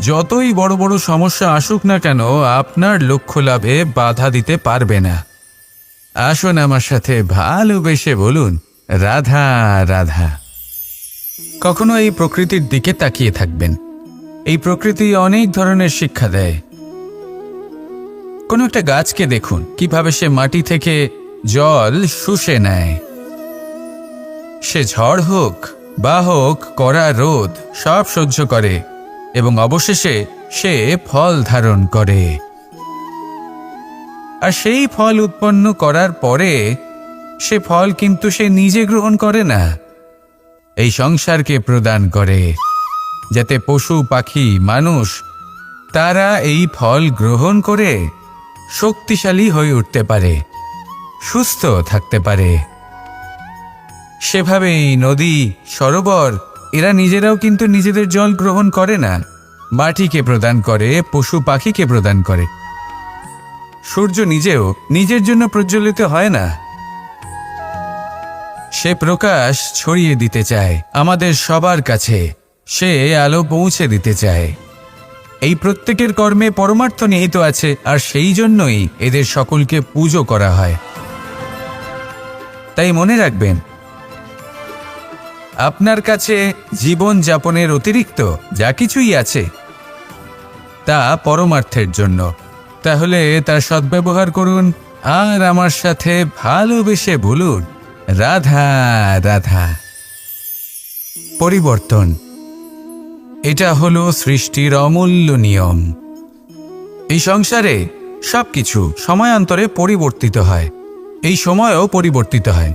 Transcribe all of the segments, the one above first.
যতই বড় বড় সমস্যা আসুক না কেন, আপনার লক্ষ্য লাভে বাধা দিতে পারবে না। আসুন আমার সাথে ভালোবেসে বলুন, রাধা রাধা। কখনো এই প্রকৃতির দিকে তাকিয়ে থাকবেন। এই প্রকৃতি অনেক ধরনের শিক্ষা দেয়। কোনো একটা গাছকে দেখুন, কীভাবে সে মাটি থেকে জল শুষে নেয়। সে ঝড় হোক, বা হোক, কড়া রোদ, সব সহ্য করে। এবং অবশেষে সে ফল ধারণ করে। আর সেই ফল উৎপন্ন করার পরে সে ফল কিন্তু সে নিজে গ্রহণ করে না। এই সংসারকে প্রদান করে, যাতে পশু, পাখি, মানুষ তারা এই ফল গ্রহণ করে শক্তিশালী হয়ে উঠতে পারে, সুস্থ থাকতে পারে। সেভাবেই নদী, সরোবর এরা নিজেরাও কিন্তু নিজেদের জল গ্রহণ করে না। মাটিকে প্রদান করে, পশু পাখিকে প্রদান করে। সূর্য নিজেও নিজের জন্য প্রজ্বলিত হয় না। সে প্রকাশ ছড়িয়ে দিতে চায়, আমাদের সবার কাছে। সে আলো পৌঁছে দিতে চায়। এই প্রত্যেকের কর্মে পরমার্থ নিহিত আছে, আর সেই জন্যই এদের সকলকে পুজো করা হয়। তাই মনে রাখবেন আপনার কাছে জীবন যাপনের অতিরিক্ত যা কিছুই আছে, তা পরমার্থের জন্য। তাহলে তার সদ্ব্যবহার করুন আর আমার সাথে ভালোবেসে বলুন, রাধা রাধা। পরিবর্তন। এটা হলো সৃষ্টির অমূল্য নিয়ম। এই সংসারে সবকিছু সময়ান্তরে পরিবর্তিত হয়। এই সময়ও পরিবর্তিত হয়।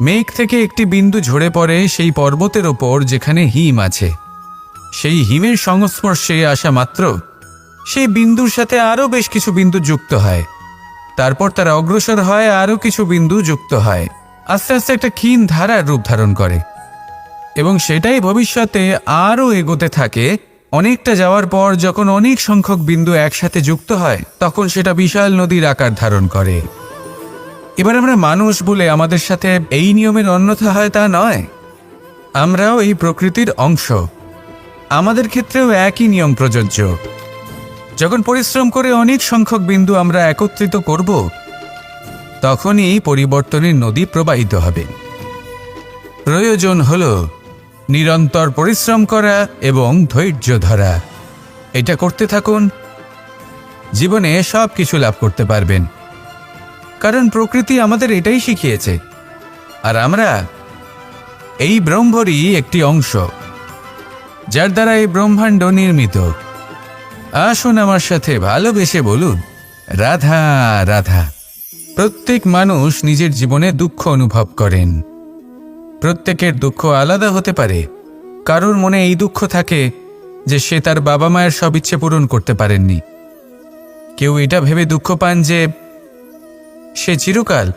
মেঘ থেকে একটি বিন্দু ঝরে পড়ে সেই পর্বতের ওপর যেখানে হিম আছে। সেই হিমের সংস্পর্শে আসা মাত্র সেই বিন্দুর সাথে আরও বেশ কিছু বিন্দু যুক্ত হয়। তারপর তারা অগ্রসর হয়, আরও কিছু বিন্দু যুক্ত হয়। আস্তে আস্তে একটা ক্ষীণ ধারার রূপ ধারণ করে। এবং সেটাই ভবিষ্যতে আরও এগোতে থাকে। অনেকটা যাওয়ার পর যখন অনেক সংখ্যক বিন্দু একসাথে যুক্ত হয়, তখন সেটা বিশাল নদীর আকার ধারণ করে। এবার আমরা মানুষ বলে আমাদের সাথে এই নিয়মের অন্যথা হয় তা নয়। আমরাও এই প্রকৃতির অংশ। আমাদের ক্ষেত্রেও একই নিয়ম প্রযোজ্য। যখন পরিশ্রম করে অনেক সংখ্যক বিন্দু আমরা একত্রিত করব, তখনই পরিবর্তনের নদী প্রবাহিত হবে। প্রয়োজন হল নিরন্তর পরিশ্রম করা এবং ধৈর্য ধরা। এটা করতে থাকুন। জীবনে সব কিছু লাভ করতে পারবেন। কারণ প্রকৃতি আমাদের এটাই শিখিয়েছে। আর আমরা এই ব্রহ্মরই একটি অংশ, যার দ্বারা এই ব্রহ্মাণ্ড নির্মিত। আসুন আমার সাথে ভালোবেসে বলুন, রাধা রাধা। প্রত্যেক মানুষ নিজের জীবনে দুঃখ অনুভব করেন। প্রত্যেকের দুঃখ আলাদা হতে পারে। কারোর মনে এই দুঃখ থাকে যে সে তার বাবা মায়ের সব ইচ্ছে পূরণ করতে পারেননি। কেউ এটা ভেবে দুঃখ পান যে সে চিরকাল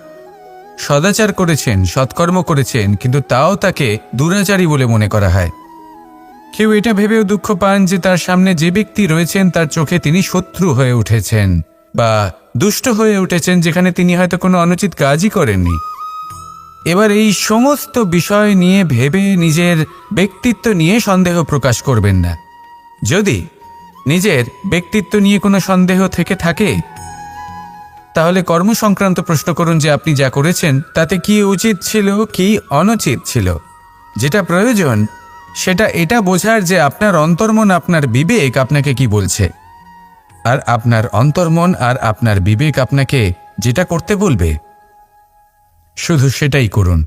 সদাচার করেছেন, সৎকর্ম করেছেন, কিন্তু তাও তাকে দুরাচারী বলে মনে করা হয়। কেউ এটা ভেবেও দুঃখ পান যে তার সামনে যে ব্যক্তি রয়েছেন, তার চোখে তিনি শত্রু হয়ে উঠেছেন বা দুষ্ট হয়ে উঠেছেন, যেখানে তিনি হয়তো কোনো অনুচিত কাজই করেননি। এবার এই সমস্ত বিষয় নিয়ে ভেবে নিজের ব্যক্তিত্ব নিয়ে সন্দেহ প্রকাশ করবেন না। যদি নিজের ব্যক্তিত্ব নিয়ে কোনো সন্দেহ থেকে থাকে তাহলে কর্ম সংক্রান্ত প্রশ্ন করুন যে আপনি যা করেছেন, তাতে কি উচিত ছিল, কি অনুচিত ছিল? যেটা প্রয়োজন, সেটা এটা বোঝার যে আপনার অন্তর্মন, আপনার বিবেক আপনাকে কি বলছে। আর আপনার অন্তর্মন আর আপনার বিবেক আপনাকে যেটা করতে বলবে, শুধু সেটাই করুন।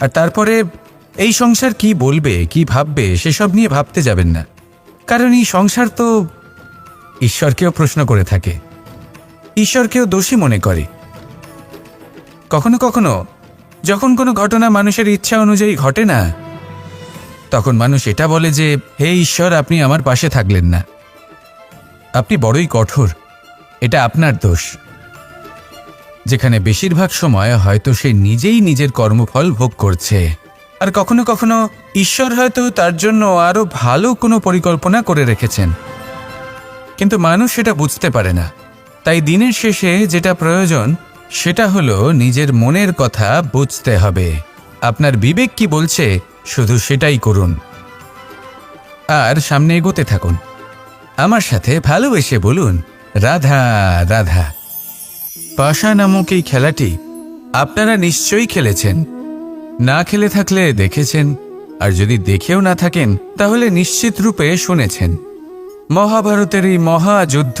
আর তারপরে, এই সংসার কি বলবে, কি ভাববে, সেসব নিয়ে ভাবতে যাবেন না। কারণ এই সংসার তো ঈশ্বরকেও প্রশ্ন করে থাকে। ঈশ্বরকেও দোষী মনে করে। কখনো কখনো যখন কোনো ঘটনা মানুষের ইচ্ছা অনুযায়ী ঘটে না, তখন মানুষ এটা বলে যে, হে ঈশ্বর, আপনি আমার পাশে থাকলেন না। আপনি বড়ই কঠোর, এটা আপনার দোষ। যেখানে বেশিরভাগ সময় হয়তো সে নিজেই নিজের কর্মফল ভোগ করছে। আর কখনো কখনো ঈশ্বর হয়তো তার জন্য আরও ভালো কোনো পরিকল্পনা করে রেখেছেন। কিন্তু মানুষ সেটা বুঝতে পারে না। তাই দিনের শেষে যেটা প্রয়োজন, সেটা হলো নিজের মনের কথা বুঝতে হবে। আপনার বিবেক কি বলছে, শুধু সেটাই করুন। আর সামনে এগোতে থাকুন। আমার সাথে ভালোবেসে বলুন, রাধা রাধা। পাশা নামক এই খেলাটি আপনারা নিশ্চয়ই খেলেছেন। না খেলে থাকলে দেখেছেন, আর যদি দেখেও না থাকেন, তাহলে নিশ্চিত রূপে শুনেছেন। মহাভারতের এই মহাযুদ্ধ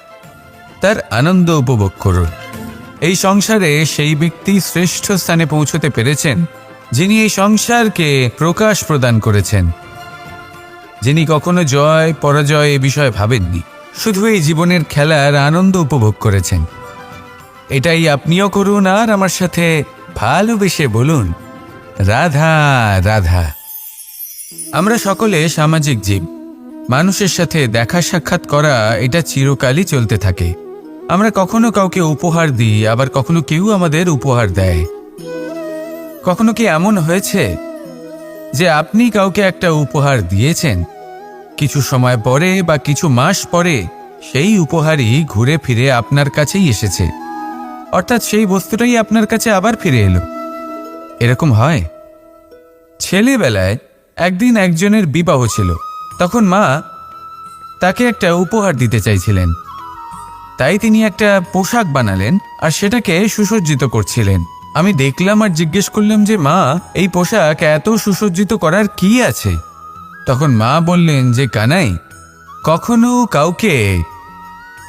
তার আনন্দ উপভোগ করুন। এই সংসারে সেই ব্যক্তি শ্রেষ্ঠ স্থানে পৌঁছতে পেরেছেন, যিনি এই সংসারকে প্রকাশ প্রদান করেছেন। যিনি কখনো জয়, পরাজয় এ বিষয়ে ভাবেননি, শুধু এই জীবনের খেলার আনন্দ উপভোগ করেছেন। এটাই আপনিও করুন আর আমার সাথে ভালোবেসে বলুন, রাধা রাধা। আমরা সকলে সামাজিক জীব। মানুষের সাথে দেখা সাক্ষাৎ করা এটা চিরকালই চলতে থাকে। আমরা কখনো কাউকে উপহার দিই, আবার কখনো কেউ আমাদের উপহার দেয়। কখনো কি এমন হয়েছে যে আপনি কাউকে একটা উপহার দিয়েছেন? কিছু সময় পরে বা কিছু মাস পরে সেই উপহারই ঘুরে ফিরে আপনার কাছেই এসেছে। অর্থাৎ সেই বস্তুটাই আপনার কাছে আবার ফিরে এলো। এরকম হয়। ছেলেবেলায় একদিন একজনের বিবাহ ছিল। তখন মা তাকে একটা উপহার দিতে চাইছিলেন। তাই তিনি একটা পোশাক বানালেন আর সেটাকে সুসজ্জিত করছিলেন। আমি দেখলাম আর জিজ্ঞেস করলাম যে, মা, এই পোশাক এত সুসজ্জিত করার কি আছে? তখন মা বললেন যে, কানাই, কখনো কাউকে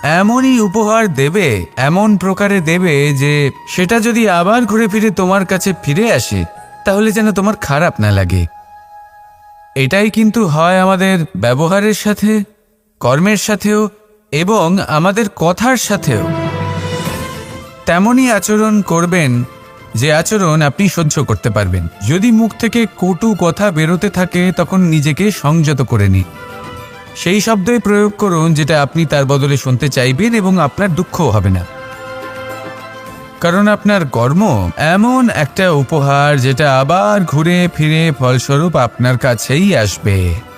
এমনই উপহার দেবে, এমন প্রকারে দেবে যে, সেটা যদি আবার ঘুরে ফিরে তোমার কাছে ফিরে আসে, তাহলে যেন তোমার খারাপ না লাগে। এটাই কিন্তু হয় আমাদের ব্যবহারের সাথে, কর্মের সাথেও এবং আমাদের কথার সাথেও। তেমনই আচরণ করবেন যে আচরণ আপনি সহ্য করতে পারবেন। যদি মুখ থেকে কটু কথা বেরোতে থাকে, তখন নিজেকে সংযত করে নিন। সেই শব্দই প্রয়োগ করুন যেটা আপনি তার বদলে শুনতে চাইবেন এবং আপনার দুঃখও হবে না। কারণ আপনার কর্ম এমন একটা উপহার যেটা আবার ঘুরে ফিরে ফলস্বরূপ আপনার কাছেই আসবে।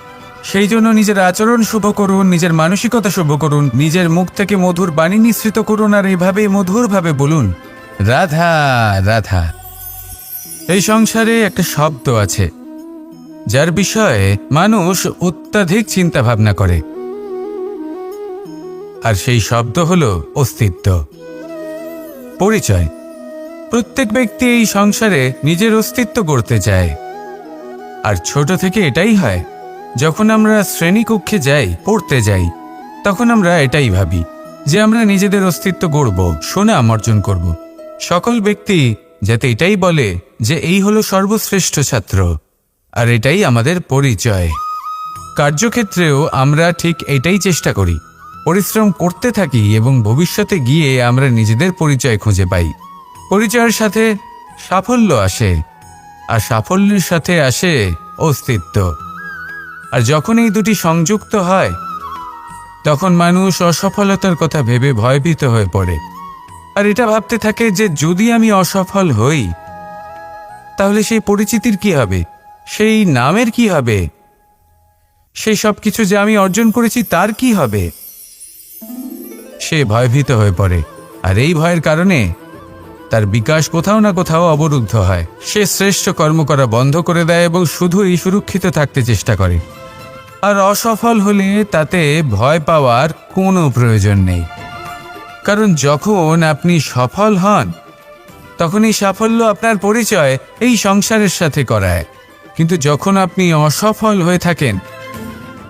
সেই জন্য নিজের আচরণ শুভ করুন, নিজের মানসিকতা শুভ করুন, নিজের মুখ থেকে মধুর বাণী নিঃসৃত করুন আর এইভাবে মধুরভাবে বলুন, রাধা রাধা। এই সংসারে একটা শব্দ আছে, যার বিষয়ে মানুষ অত্যাধিক চিন্তা ভাবনা করে। আর সেই শব্দ হলো অস্তিত্ব। পরিচয়। প্রত্যেক ব্যক্তি এই সংসারে নিজের অস্তিত্ব করতে চায়। আর ছোট থেকে এটাই হয় যখন আমরা শ্রেণীকক্ষে যাই, পড়তে যাই, তখন আমরা এটাই ভাবি যে আমরা নিজেদের অস্তিত্ব গড়ব সুনাম অর্জন করব। সকল ব্যক্তি যাতে এটাই বলে যে এই হলো সর্বশ্রেষ্ঠ ছাত্র, আর এটাই আমাদের পরিচয়। কার্যক্ষেত্রেও আমরা ঠিক এটাই চেষ্টা করি। পরিশ্রম করতে থাকি এবং ভবিষ্যতে গিয়ে আমরা নিজেদের পরিচয় খুঁজে পাই। পরিচয়ের সাথে সাফল্য আসে, আর সাফল্যের সাথে আসে অস্তিত্ব। আর যখন এই দুটি সংযুক্ত হয়, তখন মানুষ অসফলতার কথা ভেবে ভয়ভীত হয়ে পড়ে। আর এটা ভাবতে থাকে যে যদি আমি অসফল হই, তাহলে সেই পরিচিতির কি হবে? সেই নামের কি হবে? সেই সব কিছু যে আমি অর্জন করেছি, তার কি হবে? সে ভয়ভীত হয়ে পড়ে। আর এই ভয়ের কারণে তার বিকাশ কোথাও না কোথাও অবরুদ্ধ হয়। সে শ্রেষ্ঠ কর্ম করা বন্ধ করে দেয় এবং শুধুই সুরক্ষিত থাকতে চেষ্টা করে। আর অসফল হলে তাতে ভয় পাওয়ার কোনো প্রয়োজন নেই। কারণ যখন আপনি সফল হন তখন এই সাফল্য আপনার পরিচয় এই সংসারের সাথে করায়। কিন্তু যখন আপনি অসফল হয়ে থাকেন,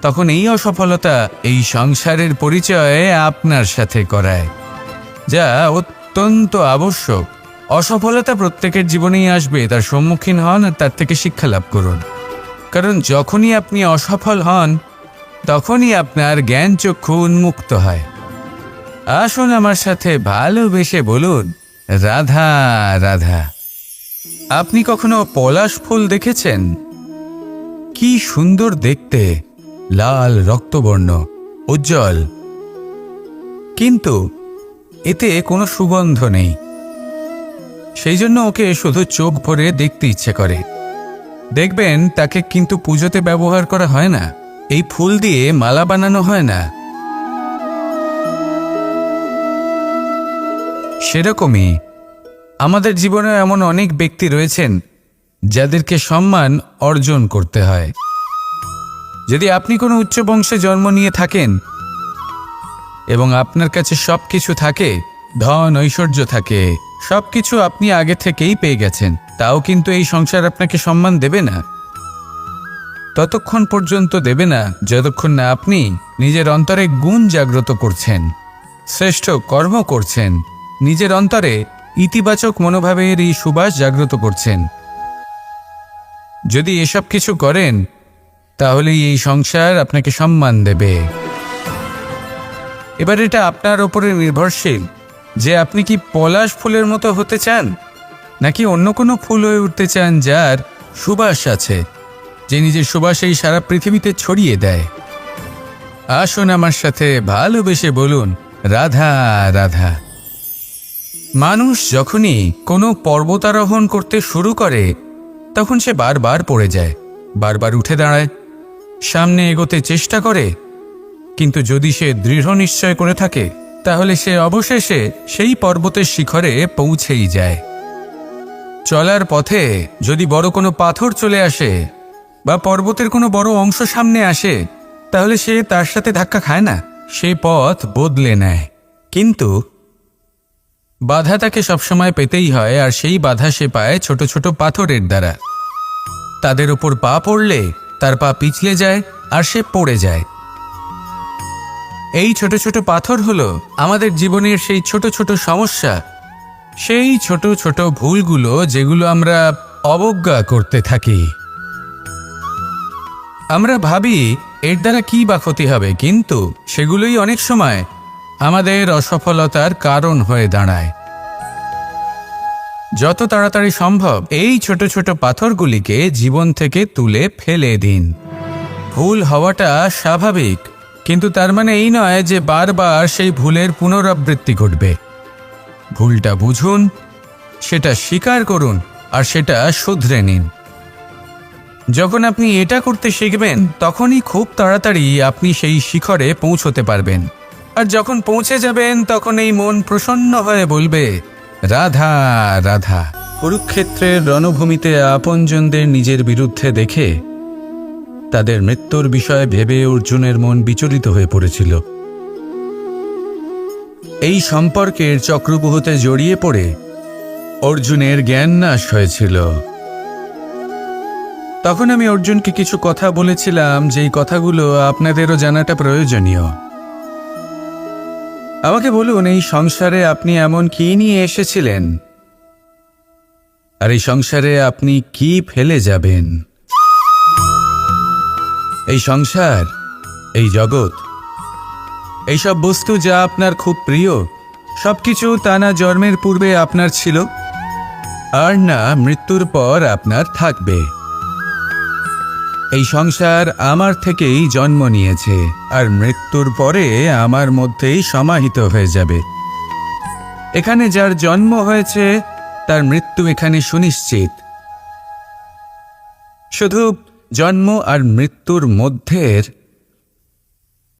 তখন এই অসফলতা এই সংসারের পরিচয় আপনার সাথে করায়, যা অত্যন্ত আবশ্যক। অসফলতা প্রত্যেকের জীবনেই আসবে, তার সম্মুখীন হন আর তার থেকে শিক্ষা লাভ করুন। কারণ যখনই আপনি অসফল হন, তখনই আপনার জ্ঞান চক্ষু উন্মুক্ত হয়। আসুন আমার সাথে ভালোবেসে বলুন, রাধা রাধা, আপনি কখনো পলাশ ফুল দেখেছেন? কি সুন্দর দেখতে, লাল, রক্তবর্ণ, উজ্জ্বল। কিন্তু এতে কোনো সুগন্ধ নেই। সেই জন্য ওকে শুধু চোখ ভরে দেখতে ইচ্ছে করে। দেখবেন তাকে কিন্তু পুজোতে ব্যবহার করা হয় না। এই ফুল দিয়ে মালা বানানো হয় না। সেরকমই আমাদের জীবনে এমন অনেক ব্যক্তি রয়েছেন যাদেরকে সম্মান অর্জন করতে হয়। যদি আপনি কোনো উচ্চ বংশে জন্ম নিয়ে থাকেন এবং আপনার কাছে সব কিছু থাকে, ধন, ঐশ্বর্য থাকে সব কিছু আপনি আগে থেকেই পেয়ে গেছেন। তাও কিন্তু এই সংসার আপনাকে সম্মান দেবে না। ততক্ষণ পর্যন্ত দেবে না, যতক্ষণ না আপনি নিজের অন্তরে গুণ জাগ্রত করছেন, শ্রেষ্ঠ কর্ম করছেন, নিজের অন্তরে ইতিবাচক মনোভাবের এই সুবাস জাগ্রত করছেন। যদি এসব কিছু করেন, তাহলেই এই সংসার আপনাকে সম্মান দেবে। এবার এটা আপনার ওপরে নির্ভরশীল। যে আপনি কি পলাশ ফুলের মতো হতে চান? নাকি অন্য কোনো ফুল হয়ে উঠতে চান যার সুবাস আছে, যে নিজের সুবাস এই সারা পৃথিবীতে ছড়িয়ে দেয়? আসুন আমার সাথে ভালোবেসে বলুন, রাধা রাধা। মানুষ যখনই কোনো পর্বতারোহণ করতে শুরু করে, তখন সে বারবার পড়ে যায়, বারবার উঠে দাঁড়ায়, সামনে এগোতে চেষ্টা করে, কিন্তু যদি সে দৃঢ় নিশ্চয় করে থাকে তাহলে সে অবশেষে সেই পর্বতের শিখরে পৌঁছেই যায়। চলার পথে যদি বড় কোনো পাথর চলে আসে বা পর্বতের কোনো বড় অংশ সামনে আসে, তাহলে সে তার সাথে ধাক্কা খায় না। সে পথ বদলে নেয়। কিন্তু বাধা তাকে সবসময় পেতেই হয় আর সেই বাধা সে পায় ছোট ছোট পাথরের দ্বারা। তাদের ওপর পা পড়লে তার পা পিছলে যায় আর সে পড়ে যায়। এই ছোট ছোট পাথর হলো আমাদের জীবনের সেই ছোট ছোট সমস্যা। সেই ছোট ছোট ভুলগুলো যেগুলো আমরা অবজ্ঞা করতে থাকি। আমরা ভাবি, এর দ্বারা কি বা ক্ষতি হবে, কিন্তু সেগুলোই অনেক সময় আমাদের অসফলতার কারণ হয়ে দাঁড়ায়। যত তাড়াতাড়ি সম্ভব এই ছোট ছোট পাথরগুলিকে জীবন থেকে তুলে ফেলে দিন। ভুল হওয়াটা স্বাভাবিক। কিন্তু তার মানে এই নয় যে বারবার সেই ভুলের পুনরাবৃত্তি ঘটবে। ভুলটা বুঝুন, সেটা স্বীকার করুন, আর সেটা শুধরে নিন। যখন আপনি এটা করতে শিখবেন, তখনই খুব তাড়াতাড়ি আপনি সেই শিখরে পৌঁছতে পারবেন। আর যখন পৌঁছে যাবেন, তখন এই মন প্রসন্ন হয়ে বলবে, রাধা রাধা। কুরুক্ষেত্রের রণভূমিতে আপনজনদের নিজের বিরুদ্ধে দেখে তাদের মৃত্যুর বিষয়ে ভেবে অর্জুনের মন বিচলিত হয়ে পড়েছিল। এই সম্পর্কের চক্রবুহতে জড়িয়ে পড়ে অর্জুনের জ্ঞান নাশ হয়েছিল। তখন আমি অর্জুনকে কিছু কথা বলেছিলাম, যেই কথাগুলো আপনাদেরও জানাটা প্রয়োজনীয়। আমাকে বলুন, এই সংসারে আপনি এমন কি নিয়ে এসেছিলেন? আর এই সংসারে আপনি কি ফেলে যাবেন? এই সংসার, এই জগৎ, এইসব বস্তু যা আপনার খুব প্রিয়, সবকিছু তা না জন্মের পূর্বে আপনার ছিল, আর না মৃত্যুর পর আপনার থাকবে। এই সংসার আমার থেকেই জন্ম নিয়েছে, আর মৃত্যুর পরে আমার মধ্যেই সমাহিত হয়ে যাবে। এখানে যার জন্ম হয়েছে, তার মৃত্যু এখানে সুনিশ্চিত। শুধু জন্ম আর মৃত্যুর মধ্যের